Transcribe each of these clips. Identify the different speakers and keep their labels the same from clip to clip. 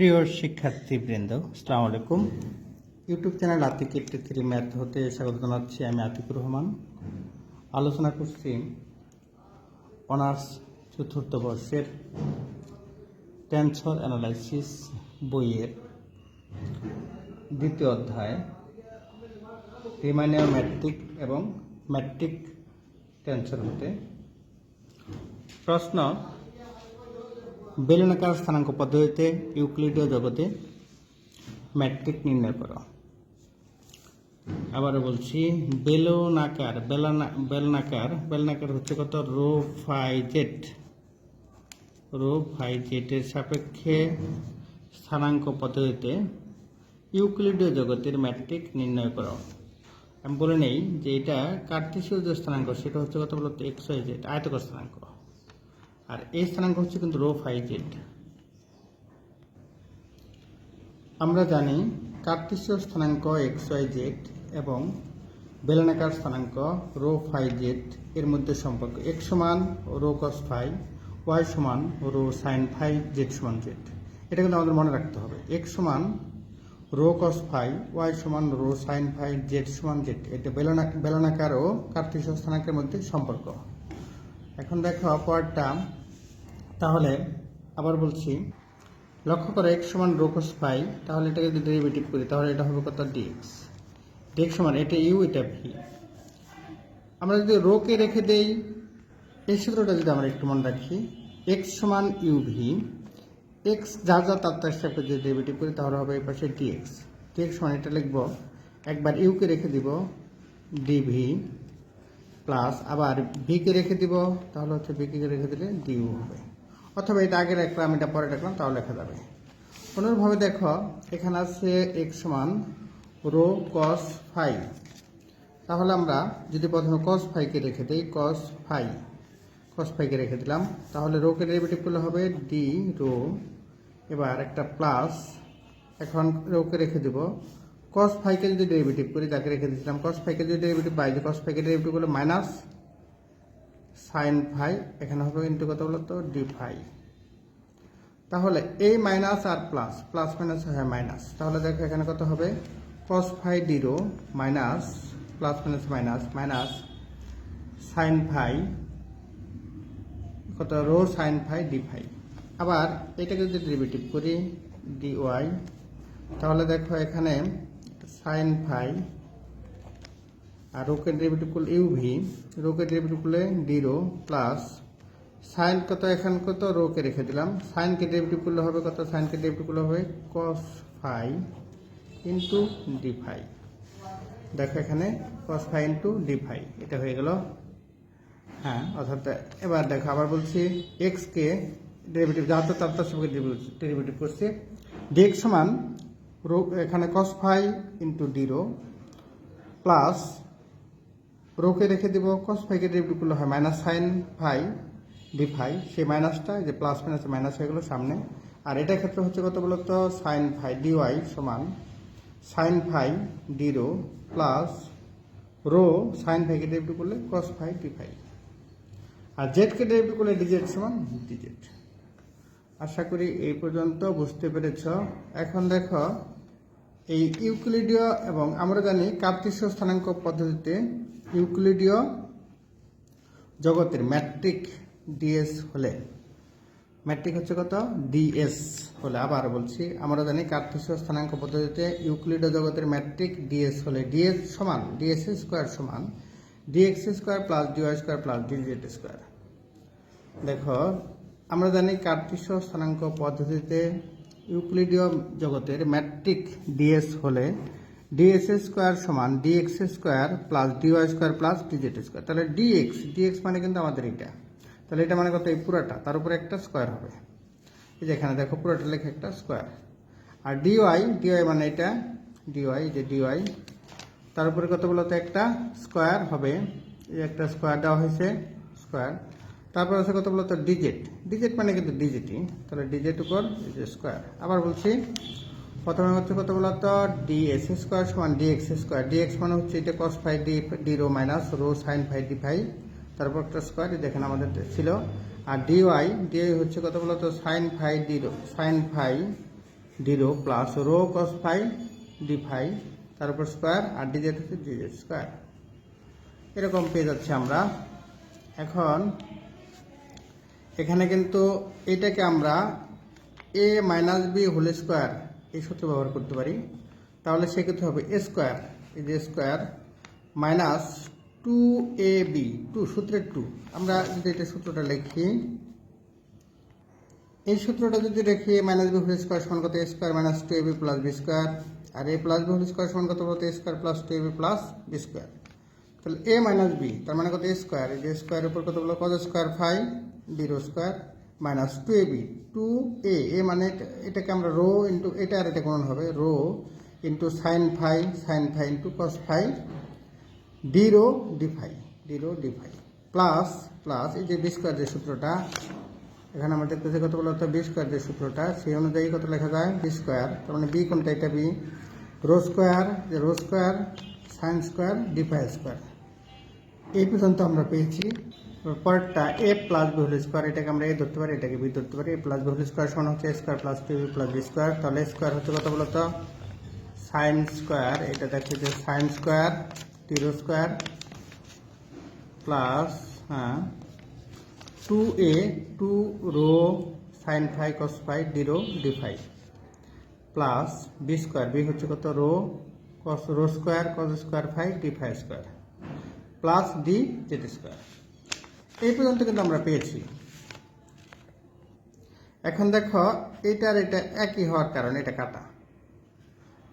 Speaker 1: প্রিয় শিক্ষার্থীবৃন্দ, আসসালামু আলাইকুম। YouTube channel Atik eighty three math হতে স্বাগত জানাচ্ছি আমি আতিকুর রহমান। আলোচনা করছি অনার্স চতুর্থ বর্ষের টেন্সর অ্যানালাইসিস বইয়ের দ্বিতীয় অধ্যায়, রিমাইনার ম্যাট্রিক এবং ম্যাট্রিক টেন্সর হতে। প্রশ্ন বেলুনাকার স্থানাঙ্ক পদ্ধতিতে ইউক্লিডীয় জগতে ম্যাট্রিক নির্ণয় করো। আবারও বলছি, বেলুনাকার, বেলানা, বেলনাকার বেলনাকার হচ্ছে কত? Rho phi Z. Rho phi জেটের সাপেক্ষে স্থানাঙ্ক পদ্ধতিতে ইউক্লিডীয় জগতের ম্যাট্রিক নির্ণয় করো। আমি বলে নেই যে এটা কার্তেশীয় যে স্থানাঙ্ক, সেটা হচ্ছে কত বলতো? এক্স ওয়াই জেড আয়তকার স্থানাঙ্ক। আর এই স্থানাঙ্ক হচ্ছে কিন্তু রো ফাই জেড। আমরা জানি কার্তেশীয় স্থানাঙ্ক এক্স ওয়াই জেড এবং বেলনাকার স্থানাঙ্ক রো ফাই জেড এর মধ্যে সম্পর্ক। এক্স সমান রো কস ফাই, ওয়াই সমান রো সাইন ফাই, জেড সমান জেড। এটা কিন্তু আমাদের মনে রাখতে হবে। এক্স সমান রো কস ফাই, ওয়াই সমান রো সাইন ফাই, জেড সমান জেড। এটা বেলনা, বেলনাকার ও কার্তেশীয় স্থানাঙ্কের মধ্যে সম্পর্ক। এখন দেখো অপরটা তাহলে আবার বলছি, লক্ষ্য করো এক্স সমান রোকস পাই তাহলে এটাকে যদি ডেরিভেটিভ করি, তাহলে এটা হবে কত? ডিএক্স ডিএক্স সমান এটা ইউ এটা ভি আমরা যদি রোকে রেখে দেই, এই সূত্রটা যদি আমরা একটু মনে রাখি এক্স সমান ইউ ভি এক্স যা যা তার তার সাথে যদি ডেরিভেটিভ করি, তাহলে হবে এই পাশে ডিএক্স ডিএক্স সমান এটা লিখব, একবার ইউকে রেখে দিব ডিভি প্লাস আবার ভিকে রেখে দিব, তাহলে হচ্ছে ভিকে রেখে দিলে ডিউ হবে। অথবা এটা আগে রাখলাম, এটা পরে রাখলাম, তাও লেখা যাবে। অনুরূপভাবে দেখো, এখানে আছে এক সমান রো কস ফাই তাহলে আমরা যদি প্রথমে কস ফাইকে রেখে দিই কস ফাই কস ফাইকে রেখে দিলাম, তাহলে রোকে ডেরিভেটিভ করলে হবে ডি রো। এবার একটা প্লাস এখন রোকে রেখে দিব। কস ফাইকে যদি ডেরিভেটিভ করি তাকে রেখে দিয়েছিলাম কস ফাইকে যদি ডেরিভেটিভ বাই যে কস ফাইকে ডেরিভেটিভ করলে মাইনাস সাইন ফাই এখানে হবে ইন্টু কত বলতো ডি ফাই তাহলে এই মাইনাস আর প্লাস প্লাস মাইনাস হয় মাইনাস তাহলে দেখো এখানে কত হবে? Cos phi d rho minus plus minus minus minus sine phi কত? Rho sine phi D phi আবার এটাকে যদি ডেরিভেটিভ করি ডি ওয়াই তাহলে দেখো এখানে সাইন ফাই আর রোকের ডেরিভেটিভ করলে ইউভি রোকের ডেরিভেটিভ করলে ডিরো প্লাস সাইন কত, এখান কত রোকে রেখে দিলাম। সাইনকে ডেরিভেটিভ করলে হবে কত? সাইনকে ডেরিভেটিভ করলে হবে cos phi into D phi দেখো এখানে cos phi into D phi এটা হয়ে গেল। হ্যাঁ অর্থাৎ এবার দেখো, আবার বলছি এক্সকে ডেরিভেটিভ যা তো তার তার সঙ্গে ডেরিভেটিভ করছি। ডিএক্স সমান রো, এখানে cos phi into d rho plus রোকে রেখে দিব কস ফাইকে ডেরিভেটিভ করলে হয় minus sine phi D phi সেই মাইনাসটা যে প্লাস মাইনাস মাইনাস হয়ে গেলো সামনে। আর এটা ক্ষেত্রে হচ্ছে কত বলতো? সাইন ফাই ডিওয়াই সমান sine phi D rho plus rho sine ফাইকে derivative করলে কস ফাই ডি ফাই আর জেডকে ডেরিভেটিভ করলে ডিজেড সমান ডিজেড আশা করি এই পর্যন্ত বুঝতে পেরেছ। এখন দেখো, এই ইউক্লিডীয় এবং আমরা জানি কার্তিস্য স্থানাঙ্ক পদ্ধতিতে ইউক্লিডীয় জগতের ম্যাট্রিক ডিএস হলে। ম্যাট্রিক হচ্ছে কত? ডিএস হলে। আবার বলছি, আমরা জানি কার্তিস্য স্থানাঙ্ক পদ্ধতিতে ইউক্লিডীয় জগতের ম্যাট্রিক ডিএস হলে। ডিএস সমান, ডিএস স্কোয়ার সমান D X square plus D Y square plus D Z square. দেখো, আমরা জানি কার্তিস্য স্থানাঙ্ক পদ্ধতিতে ইউক্লিডীয় জগতের ম্যাট্রিক ডিএস হলে ডিএস স্কোয়ার সমান D X square plus D Y square plus D Z square তাহলে ডিএক্স ডিএক্স মানে কিন্তু আমাদের এটা। তাহলে এটা মানে কত? এই পুরাটা। তার উপরে একটা স্কোয়ার হবে। এই যে এখানে দেখো, পুরোটা লেখা একটা স্কোয়ার আর ডিওয়াই ডিওয়াই মানে এটা? ডিওয়াই যে ডিওয়াই তার উপরে কত বলতো একটা স্কোয়ার হবে। এই একটা স্কোয়ার দেওয়া হয়েছে স্কোয়ার তারপর আছে কত বলতো ডিজিট ডিজিট মানে কিন্তু ডিজিটই তাহলে ডিজিট উপর স্কোয়ার আবার বলছি প্রথমে হচ্ছে কত বলতো ডিএস স্কোয়ার সমান D X square D X মানে হচ্ছে এটা cos five D D rho minus rho sine five D phi তারপর একটা স্কোয়ার দেখেন আমাদের ছিল। আর ডি ডিওয়াই ডিওয়াই হচ্ছে কত বলতো sine phi D rho sine phi D rho plus rho cos phi D phi তারপর স্কোয়ার আর ডি জেড হচ্ছে ডি জেড স্কোয়ার এরকম পেয়ে যাচ্ছে আমরা। এখন এখানে কিন্তু এটাকে আমরা A minus B whole square এই সূত্র ব্যবহার করতে পারি। তাহলে সেক্ষেত্রে হবে স্কোয়ার এই যে square minus two A B two সূত্রের টু আমরা যদি এটা সূত্রটা লিখি, এই সূত্রটা যদি রেখে মাইনাস বি হোল স্কোয়ার সমান কত? Square minus two A B plus B square R A plus B whole square সমান কত বলতে? Square plus two A B plus B square তাহলে এ মাইনাস বি তার মানে কত? স্কোয়ার এই যে স্কোয়ারের উপর কত বলো কত square five B rho square minus two A B two A A মানে এটাকে আমরা রো ইন্টু এটা আর এটা গুণন হবে rho into sine five sine five into cos five D rho D five D rho D five plus plus এই যে B square যে সূত্রটা, এখানে আমরা দেখতেছি কত বলো বি স্কোয়ার যে সূত্রটা, সেই অনুযায়ী কত লেখা যায় বি স্কোয়ার তার মানে বি কোনটা, এটা বি রো স্কোয়ার যে rho square sine square D five square এই পর্যন্ত আমরা পেয়েছি। পরেরটা A plus B whole square, এটাকে আমরা এ ধরতে পারি, এটাকে বি ধরতে পারি। A plus B whole square সমান হচ্ছে square plus two B plus B square. তাহলে স্কোয়ার হচ্ছে কত বলতো সাইন স্কোয়ার, এটা দেখে যে সাইন স্কোয়ার টিরো স্কোয়ার প্লাস হ্যাঁ two A, two rho sine phi cos phi D rho D phi plus B square, B হচ্ছে কত? Rho, cos, rho square, cos square phi D phi square, plus D Z square. এই পর্যন্ত কিন্তু আমরা পেয়েছি। এখন দেখো, এটার এটা একই হওয়ার কারণে, এটা কাটা।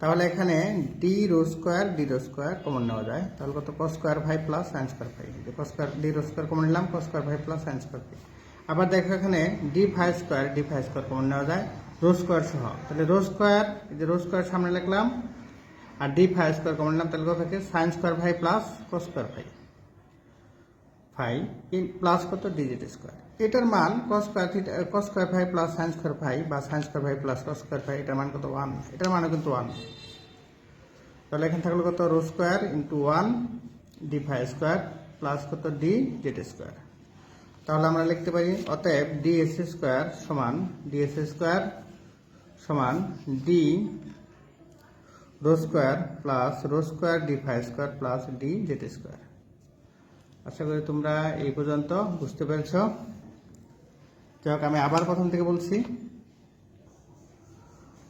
Speaker 1: তাহলে এখানে D rho square D rho square common নেওয়া যায়। তাহলে কত? Cos square five plus sine square five cos square D rho square common নিলাম cos square five plus sine square five আবার দেখো এখানে D five square D five square common নেওয়া যায়, রো স্কোয়ার সহ। তাহলে রো স্কোয়ার, এই যে রো স্কোয়ার সামনে লিখলাম, আর ডি ফাইভ স্কোয়ার কমন নিলাম, তাহলে কত থাকে? Sine square five plus cos square five in plus কত ডিজিট স্কোয়ার এটার মান cos square theta cos square five plus sine square five বা sine square five plus cos square five এটার মান কত ওয়ান এটার মানও কিন্তু ওয়ান তাহলে এখানে থাকল কত rho square into one D five square plus কত ডি জেড স্কোয়ার তাহলে আমরা লিখতে পারি, অতএব ডি এস স্কোয়ার সমান ডি এস স্কোয়ার সমান D rho square plus rho square D five square plus D Z square আশা করি তোমরা এই পর্যন্ত বুঝতে পেরেছ। যাই আমি আবার প্রথম থেকে বলছি।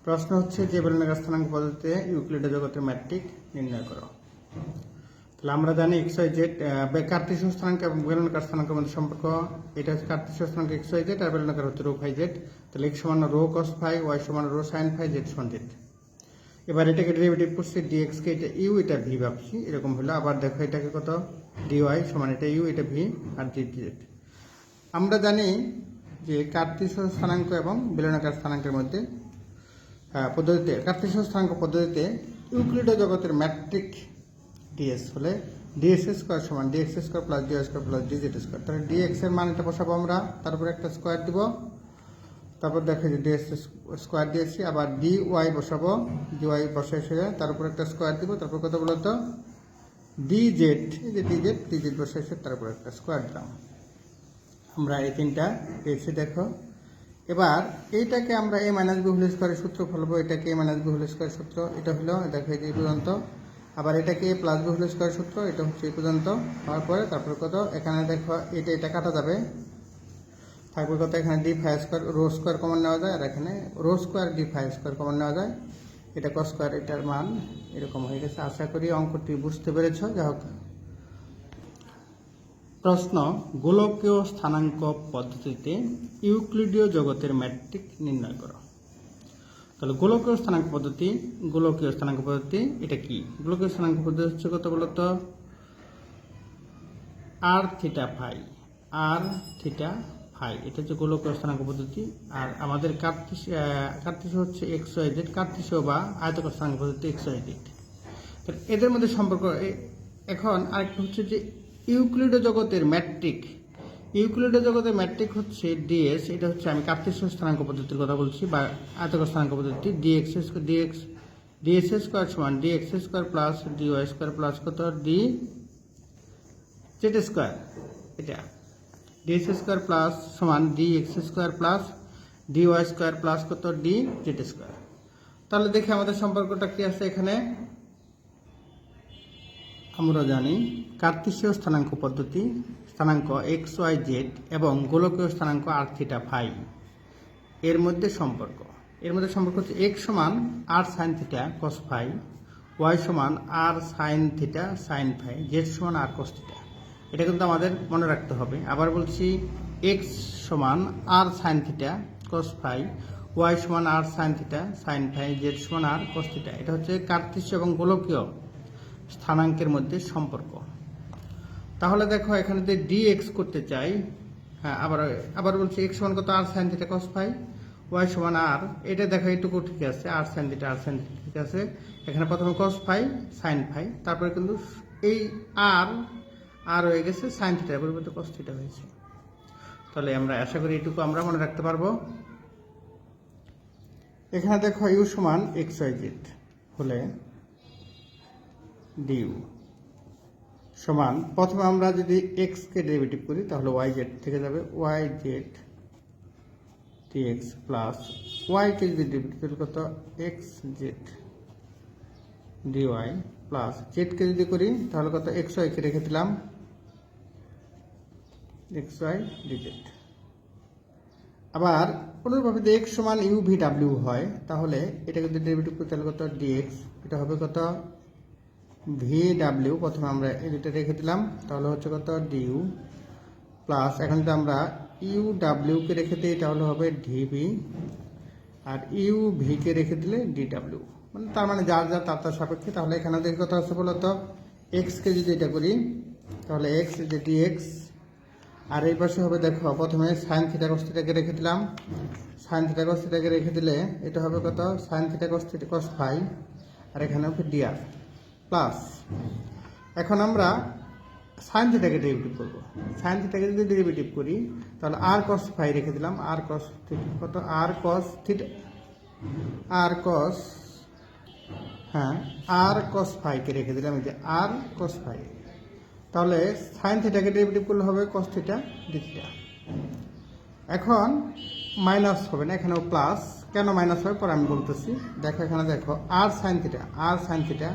Speaker 1: প্রশ্ন হচ্ছে, যে বেলনাকার স্থানাঙ্ক পদ্ধতিতে ইউক্লিডের জগতের ম্যাট্রিক নির্ণয় করো। তাহলে আমরা জানি এক্স ওয়াই জেড স্থানাঙ্ক এবং বেলনাকার স্থানাঙ্কের মধ্যে সম্পর্ক। এটা হচ্ছে কার্তিসীয় স্থানাঙ্ক এক্স জেড আর বেলনাকার হচ্ছে রো ফাই জেড তাহলে এক্স সমান রো কস ফাই ওয়াই সমান রো সাইন ফাই জেড সমান জেড এবার এটাকে ডেরিভেটিভ করছি ডিএক্স কে, এটা ইউ এটা ভি ভাবছি। এরকম হলো। আবার দেখো এটাকে কত? ডিওয়াই সমান এটা ইউ এটা ভি আর জি জেড আমরা জানি যে কার্তিসীয় স্থানাঙ্ক এবং বেলনাকার স্থানাঙ্কের মধ্যে পদ্ধতিতে কার্তিসীয় স্থানাঙ্ক পদ্ধতিতে ইউক্লিডীয় জগতের ম্যাট্রিক ডিএস হলে ডিএস স্কোয়ার সমান D X square plus D Y square plus D Z square তাহলে ডিএক্স এর মান এটা বসাবো আমরা তারপরে একটা স্কোয়ার দিব। তারপর দেখো যে ডিএস স্কোয়ার দিয়েছি, আবার ডি ওয়াই বসাবো। ডি ওয়াই বসে এসে তার উপর একটা স্কোয়ার দিব, তারপর কত বলতো? ডি জেড এই যে ডি জেড ডি জেড বসে এসে তার উপর একটা স্কোয়ার দিলাম আমরা এই তিনটা পেয়েছি, দেখো। এবার এইটাকে আমরা এ মাইনাস বি হোল স্কোয়ারের সূত্র ফেলব। এটাকে এ মাইনাস বি হোল স্কোয়ারের সূত্র, এটা হলো, দেখো এই পর্যন্ত। আবার এটাকে এ প্লাস বি হোল স্কোয়ারের সূত্র, এটা হচ্ছে এই পর্যন্ত। হওয়ার পরে তারপরে কত? এখানে দেখো, এটা এটা কাটা যাবে। থাকবে কত? এখানে D five square rho square common নেওয়া যায়, আর এখানে rho square D five square common নেওয়া যায়। এটা কস স্কোয়ার এটার মান এরকম হয়ে গেছে। আশা করি অঙ্কটি বুঝতে পেরেছ। যা হোক, প্রশ্ন, গোলকীয় স্থানাঙ্ক পদ্ধতিতে ইউক্লিডীয় জগতের ম্যাট্রিক নির্ণয় করো। তাহলে গোলকীয় স্থানাঙ্ক পদ্ধতি, গোলকীয় স্থানাঙ্ক পদ্ধতি, এটা কি? গোলকীয় স্থানাঙ্ক পদ্ধতি হচ্ছে কত বলতো? R theta phi R theta phi এটা হচ্ছে গোলকীয় স্থানাঙ্ক পদ্ধতি। আর আমাদের কার্তিস কার্তিস হচ্ছে এক্স ওয়াই জেড বা আয়তকার স্থানাঙ্ক পদ্ধতি এক্স ওয়াই তাহলে এদের মধ্যে সম্পর্ক এখন আরেকটা হচ্ছে যে ইউক্লিডো জগতের ম্যাট্রিক। ইউক্লিডো জগতের ম্যাট্রিক হচ্ছে ডিএস এটা হচ্ছে আমি কার্তিসীয় স্থানাঙ্ক পদ্ধতির কথা বলছি, বা আয়তক স্থানাঙ্ক পদ্ধতি ডিএক্স ডিএক্স ডিএস স্কোয়ার সমান dx square plus dy square plus কত? ডি জেড স্কোয়ার এটা। ডিএক্স স্কোয়ার প্লাস সমান d x square plus d y square plus কত? ডি জেড স্কোয়ার তাহলে দেখি আমাদের সম্পর্কটা কি আছে এখানে? আমরা জানি কার্তিসীয় স্থানাঙ্ক পদ্ধতি, স্থানাঙ্ক এক্স ওয়াই জেড এবং গোলকীয় স্থানাঙ্ক আর থিটা ফাই এর মধ্যে সম্পর্ক। এর মধ্যে সম্পর্ক হচ্ছে এক্স সমান r sine theta cos phi y সমান r sine theta sine phi z সমান আর কস থিটা এটা কিন্তু আমাদের মনে রাখতে হবে। আবার বলছি এক্স সমান r sine theta cos phi y সমান r sine theta sine phi z সমান আর কস থিটা এটা হচ্ছে কার্তিসীয় এবং গোলকীয় স্থানাঙ্কের মধ্যে সম্পর্ক। তাহলে দেখো, এখানে যদি ডি এক্স করতে চাই হ্যাঁ আবার আবার বলছি এক্স সমান কত? R sine theta cos phi y সমান আর এটা দেখো এইটুকু ঠিক আছে r sine theta r sine ঠিক আছে। এখানে প্রথমে কস ফাই সাইন ফাই তারপরে কিন্তু এই আর আর হয়ে গেছে সাইন থিটার পরিবর্তে কস থিটা হয়েছে। তাহলে আমরা আশা করি এটুকু আমরা মনে রাখতে পারব। এখানে দেখো ইউ সমান এক্স ওয়াই জেড হলে ডিউ সমান, প্রথমে আমরা যদি এক্স কে ডেরিভেটিভ করি, তাহলে ওয়াই জেড থেকে যাবে। Y z dx plus y কে যদি ডেরিভেটিভ করি কত? X z dy plus z কে যদি করি, তাহলে কত? এক্স ওয়াই কে রেখে দিলাম। এক্স ওয়াই ডিজেড আবার অনুরূপভাবে যদি এক্স সমান ইউ ভি ডাব্লিউ হয়, তাহলে এটা যদি ডেরিভেটিভ করি তাহলে কত? ডিএক্স এটা হবে কত? ভি ডাব্লিউ প্রথমে আমরা এটা রেখে দিলাম, তাহলে হচ্ছে কত? ডিউ প্লাস এখন যদি আমরা ইউ ডাব্লিউকে রেখে দিই, তাহলে হবে ডিভি আর ইউ ভিকে রেখে দিলে ডি ডাব্লিউ মানে তার মানে যার যার তার তার সাপেক্ষে, তাহলে এখানে দেখি কত আছে বলতো? এক্সকে যদি এটা করি, তাহলে এক্স যে ডিএক্স আর এই পাশে হবে দেখো, প্রথমে সাইন থিটা কস রেখে দিলাম। সাইন থিটা কস রেখে দিলে এটা হবে কত? Sine theta cos theta cos phi আর এখানে হবে ডিআর প্লাস এখন আমরা সাইন থিটাকে ডেরিভেটিভ করব। সাইন থিটাকে যদি ডেরিভেটিভ করি, তাহলে আর কস ফাই রেখে দিলাম। আর কস থিটা কত? আর কস থিটা আর কস হ্যাঁ আর কস ফাইকে রেখে দিলাম। এই যে আর কস ফাই তাহলে সাইন থিটাকে ডেরিভেটিভ করলে হবে কস থিটা ডি থিটা এখন মাইনাস হবে না, এখানেও প্লাস কেন মাইনাস হবে পরে আমি বলতেছি। দেখো এখানে দেখো R sine theta R sine theta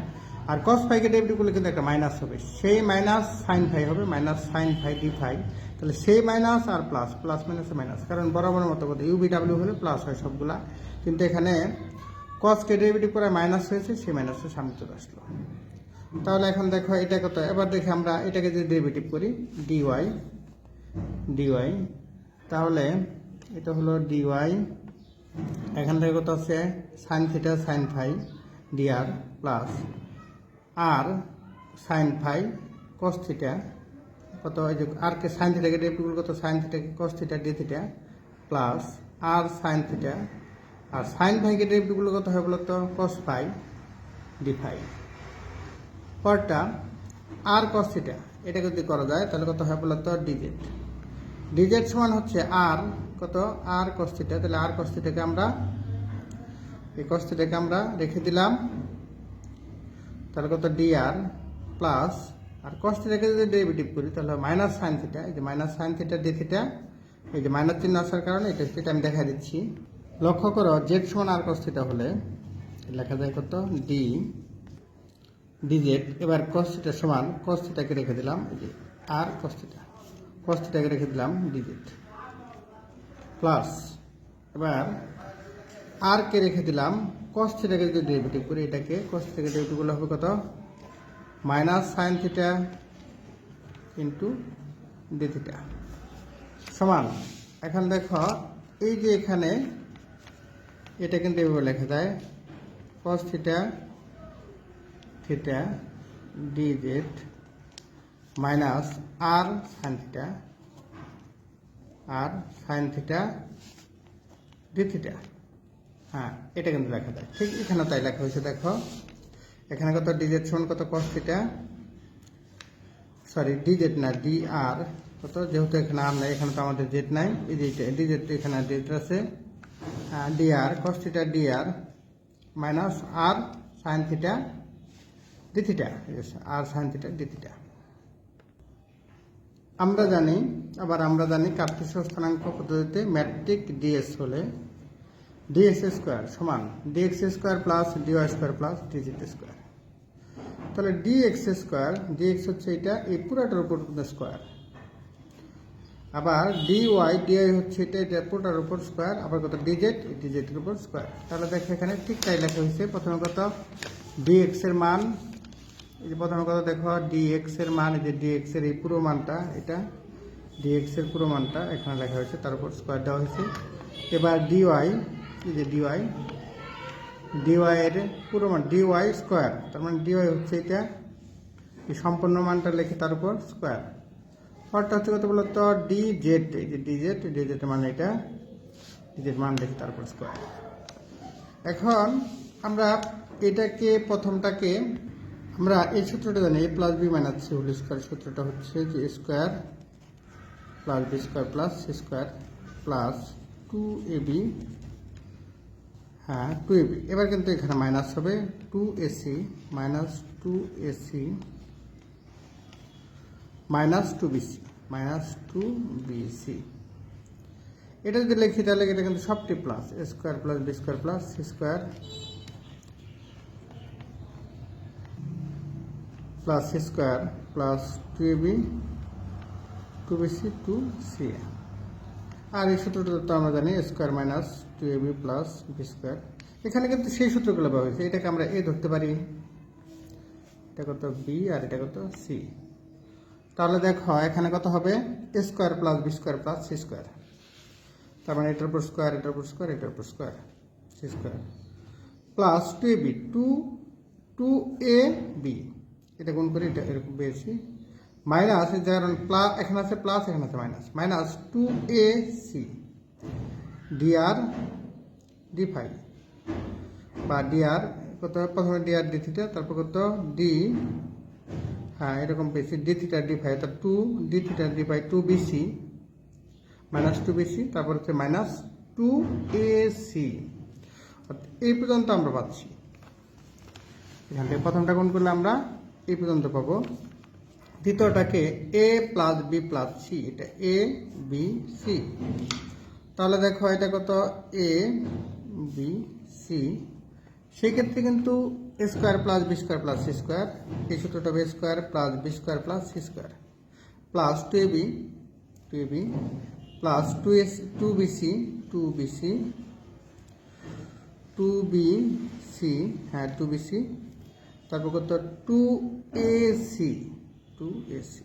Speaker 1: R cos ফাইকে derivative করলে কিন্তু একটা মাইনাস হবে। সেই মাইনাস সাইন ফাই হবে minus sine phi d phi তাহলে সেই মাইনাস আর প্লাস প্লাস মাইনাস মাইনাস কারণ বরাবর মতো কথা ইউবি ডাব্লিউ হলে প্লাস হয় সবগুলা। কিন্তু এখানে কসকে ডেরিভেটিভ করে মাইনাস হয়েছে, সেই মাইনাসের সামনে চলে আসলো। তাহলে এখন দেখো এটা কত? এবার দেখি আমরা এটাকে যদি ডেরিভেটিভ করি ডিওয়াই ডিওয়াই তাহলে এটা হলো ডিওয়াই এখান থেকে কত আছে? Sine theta sine phi dr plus r sine phi cos theta কত? ওই যে আর কে সাইন থিটাকে ডেরিভেটিভ করলে কত? Sine থিটাকে cos theta D theta plus R sine theta R sine ফাইকে derivative করলে কত হয় বলতো? কস ফাই ডি ফাই পরটা আর কস এটা যদি করা যায়, তাহলে কত হয় বলতো? ডিজেড ডিজেড সমান হচ্ছে আর কত? আর কস তাহলে আর কস থিটাকে আমরা, এই কস আমরা রেখে দিলাম। তাহলে কত? ডিআর প্লাস আর কস থিটাকে যদি ডেরিভেটিভ করি, তাহলে মাইনাস সাইন থিটা এই যে minus sine theta d theta এই যে মাইনাস চিহ্ন আসার কারণে এটা সেটা আমি দেখা দিচ্ছি। লক্ষ্য করো জেড সমান আর কস হলে, লেখা যায় কত? ডি ডিজেড এবার কস থিটা সমান কস থিটাকে রেখে দিলাম, এই যে আর কস থিটা কস থিটাকে রেখে দিলাম ডিজেড প্লাস এবার আর কে রেখে দিলাম কস থিটাকে যদি ডেরিভেটিভ করি, এটাকে কস থিটাকে ডেরিভেটিভ করলে হবে কত? Minus sine theta into d theta সমান, এখন দেখো, এই যে এখানে, এটা কিন্তু এভাবে লেখা যায় cos theta theta d z minus r sine theta r sine theta d theta হ্যাঁ এটা কিন্তু লেখা যায়। ঠিক এখানে তাই লেখা হয়েছে, দেখো। এখানে কত ডিজেড সমান কত cos theta sorry D Z না ডি আর কত? যেহেতু এখানে আর নাই, এখানে তো আমাদের জেড নাই। ডিজেড এখানে জেড আছে। ডি আর কস থিটা ডি আর minus r sine theta theta আর সাইন থিটা ডি থিটা আমরা জানি, আবার আমরা জানি কার্তেশীয় স্থানাঙ্ক পদ্ধতিতে ম্যাট্রিক ডিএস হলে ডিএক্স স্কোয়ার সমান dx square plus dy square plus DZ square তাহলে ডিএক্স স্কোয়ার ডিএক্স হচ্ছে এটা, এই পুরাটার উপর স্কোয়ার আবার ডিওয়াই ডিআই হচ্ছে এটা এটা পুরোটার উপর স্কোয়ার আবার কত? ডিজেড ডিজেটের উপর স্কোয়ার তাহলে দেখো এখানে ঠিক তাই লেখা হয়েছে। প্রথমে কত? ডিএক্স এর মান এই যে প্রথমে কথা দেখো ডিএক্স এর মান, এই যে ডিএক্স এর এই পুরো মানটা, এটা ডিএক্স এর পুরো মানটা এখানে লেখা হয়েছে, তার উপর স্কোয়ার দেওয়া হয়েছে। এবার ডিওয়াই এই যে ডিওয়াই ডিওয়াই এর পুরো মান ডিওয়াই স্কোয়ার তার মানে ডিওয়াই হচ্ছে এটা, এই সম্পূর্ণ মানটা লিখে তার উপর স্কোয়ার পরটা হচ্ছে কত বলতো? ডি জেড এই যে ডি জেড ডি জেড মানে এটা ডি জেড মান লিখে তারপর স্কোয়ার এখন আমরা এটাকে, প্রথমটাকে আমরা এই সূত্রটা জানি a plus b minus c whole square সূত্রটা হচ্ছে যে square plus b square plus c square plus two a b হ্যাঁ টু এ বি এবার কিন্তু এখানে মাইনাস হবে two ac minus two ac minus two bc minus two bc এটা যদি লিখি তাহলে এটা কিন্তু সবটি plus square plus b square plus c square plus c square plus two a b two bc two c আর এই সূত্রটা তো আমরা জানি square minus two a b plus b square এখানে কিন্তু সেই সূত্রগুলো ব্যবহার হয়েছে এটাকে আমরা এ ধরতে পারি। এটা কত বি আর এটা কত সি তাহলে দেখো, এখানে কত হবে? Square plus b square plus c square তার মানে এটার উপর স্কোয়ার এটার উপর স্কোয়ার এটার উপর square c square plus two a b two two a b এটা গুণ করি, এটা এরকম পেয়েছি। মাইনাস কারণ প্লাস এখানে আছে প্লাস, এখানে আছে minus. Minus two a c. Dr d five. বা ডিআর কত, প্রথমে ডিআর ডি থিটা, তারপর কত? ডি। হ্যাঁ এরকম পেয়েছি। ডি থিটা, ডি ফাইভ তার two, d theta, d five, two bc minus two bc তারপর হচ্ছে মাইনাস টু এ সি। এই পর্যন্ত আমরা পাচ্ছি। এখান থেকে প্রথমটা গুণ করলে আমরা এই পর্যন্ত পাবো। দ্বিতীয়টাকে a plus b plus c এটা এ বি সি তাহলে দেখো, এটা কত? এ বি সি সেক্ষেত্রে কিন্তু square plus b square plus c square এই সূত্রটা হবে square plus b square plus c square plus two a b two a b plus two s two b c two b c two b c হ্যাঁ two b c তারপর কত two a c two a c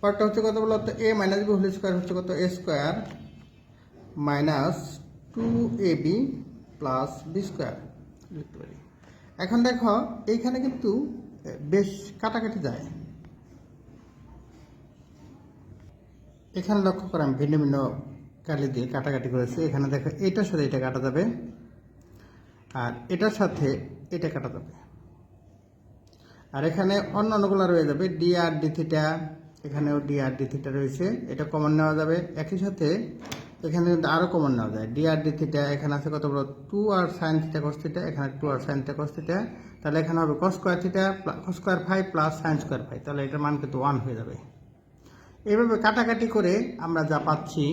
Speaker 1: পরটা হচ্ছে কত বলতো a minus b whole square হচ্ছে কত? A square minus two a b plus b square লিখতে পারি? এখন দেখো, এইখানে কিন্তু বেশ কাটাকাটি যায়। এখানে লক্ষ্য করে, আমি ভিন্ন ভিন্ন কালি দিয়ে কাটাকাটি করেছি। এখানে দেখো এটার সাথে এটা কাটা যাবে, আর এটার সাথে এটা কাটা যাবে। আর এখানে অন্য অন্যগুলো রয়ে যাবে ডি আর ডি থিটা এখানেও ডি আর ডি থিটা রয়েছে। এটা কমন নেওয়া যাবে। একই সাথে এখানে আরও কমন নেওয়া যায়। ডি আর ডি থিটা এখানে আছে কত বড়? Two r sine theta cos theta এখানে two r sine theta cos theta তাহলে এখানে হবে cos square theta cos square five plus sine square five তাহলে এটার মান কিন্তু ওয়ান হয়ে যাবে। এইভাবে কাটাকাটি করে আমরা যা পাচ্ছি,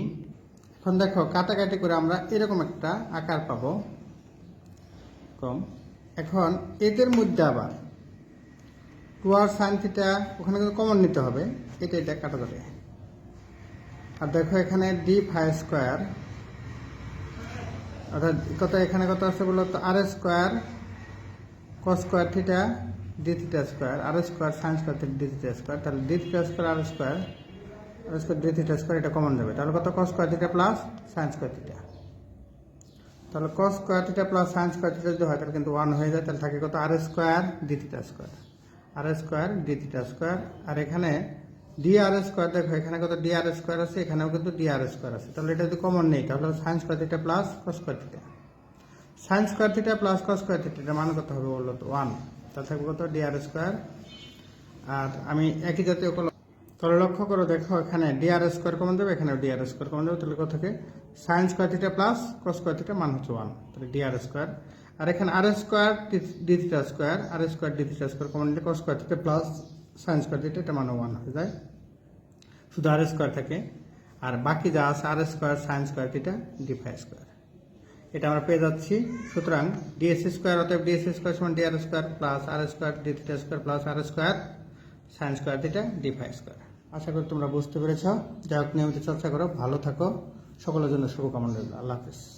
Speaker 1: এখন দেখো কাটাকাটি করে আমরা এরকম একটা আকার পাবো। কম। এখন এদের মধ্যে আবার টু আর সাইন থিটা ওখানে কিন্তু কমন নিতে হবে। এটা এটা কাটা যাবে। আর দেখো এখানে ডি ফাইভ স্কোয়ার অর্থাৎ কত, এখানে কত আছে বলো তো? R square cos square theta d theta square r square sine square theta d theta square তাহলে d theta square r square r square d theta square এটা কমন যাবে। তাহলে কত? Cos square theta plus sine square theta তাহলে cos square theta plus sine square theta যদি হয়, তাহলে কিন্তু ওয়ান হয়ে যায়। তাহলে থাকে কত? R square d theta square r square d theta square, আর এখানে ডি আর স্কোয়ার, দেখো এখানে কত ডি আর স্কোয়ার আছে, এখানেও কিন্তু ডি আর স্কোয়ার আছে। তাহলে এটা যদি কমন নেই, তাহলে sine square theta plus cos square theta sine square theta plus cos square theta এটা মান কত হবে বলল তো? ওয়ান তাহলে থাকবে কত? D r square. আর আমি একই জাতীয় কলম তাহলে লক্ষ্য করো, দেখো এখানে ডি আর স্কোয়ার কমন যাবে এখানে ডি আর স্কোয়ার কমন যাবে তাহলে কত থেকে? Sine square theta plus cos square theta মান হচ্ছে ওয়ান তাহলে ডি আর স্কোয়ার। আর এখানে r square d theta square r square d theta square common নিলে cos square theta plus sine square theta এটা মানে ওয়ান হয়ে যায়। শুধু আর স্কোয়ার থাকে। আর বাকি যা আছে r square sine square theta d phi square এটা আমরা পেয়ে যাচ্ছি। সুতরাং ডিএস স্কোয়ার অতএব ডিএস স্কোয়ার সমান d r square plus r square d theta square plus r square sine square theta d phi square আশা করি তোমরা বুঝতে পেরেছ। যাই হোক, নিয়মিত চর্চা করো। ভালো থাকো। সকলের জন্য শুভকামনা রইল। আল্লাহ হাফিজ।